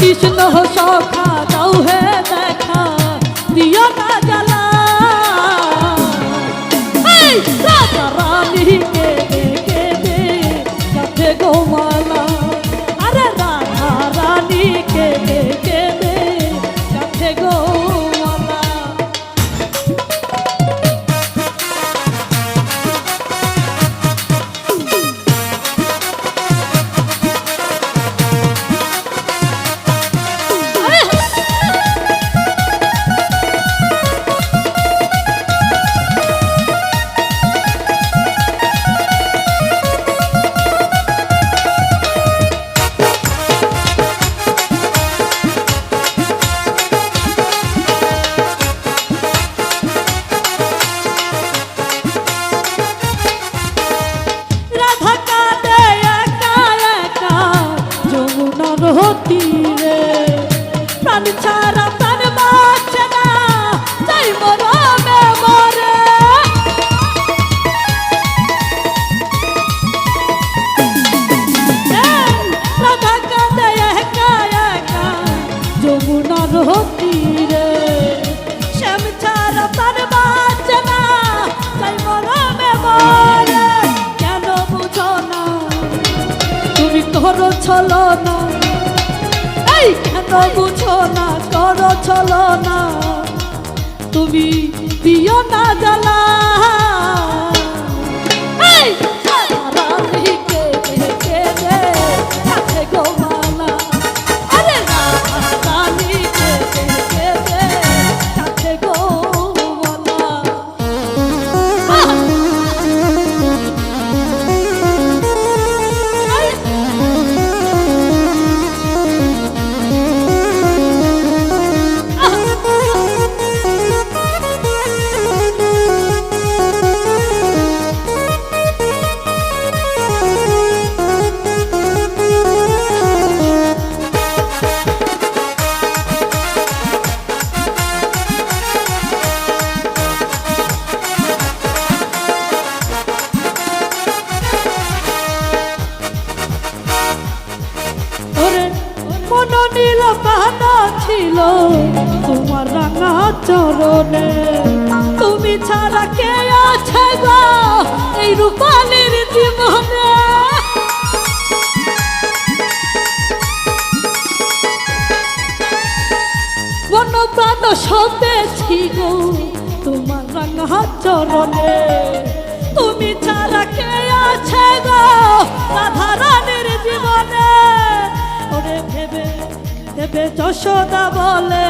कृष्ण हो सौखा है। চলো না এই কেন বুঝো না করো চলো না তুমি দিও না জ্বালা। এই মন নীল ছিল। তোমার রাঙা চরণে। তুমি ছাড়া কে আছে গো এই রূপালির জীবনে? প্রাণ সবে ছিল তোমার রাঙা চরণে। ভেবে যশোদা বলে,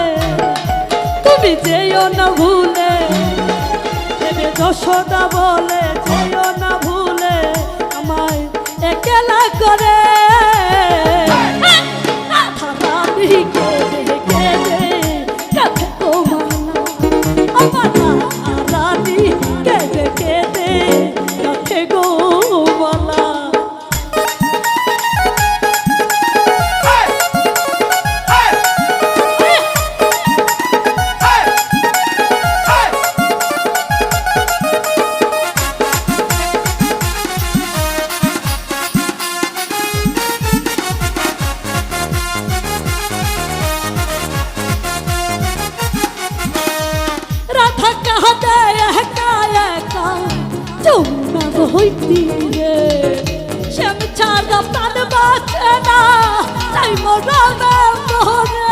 তুমি যেও না ভুলে। ভেবে যশোদা বলে, যেও না ভুলে, আমায় একলা করে। আমার রানী কেঁদে কেঁদে হইতি শ্যাম ছাড়া প্রাণ বাঁচে না, তাই মরণে মরে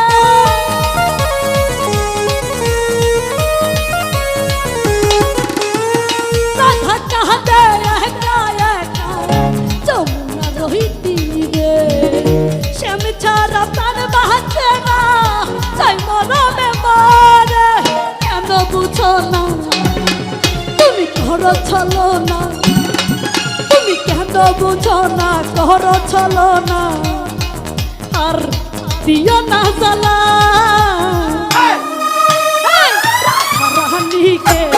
রাধা কাহাতে একা একা যমুনা হইতি রে শ্যাম ছাড়া প্রাণ বাঁচে না, তাই মরণে মরে। কেন বুঝো তুমি ঘর চলো না তো বুঝো না কর চলো না। আর দিও না জ্বালা। রানীকে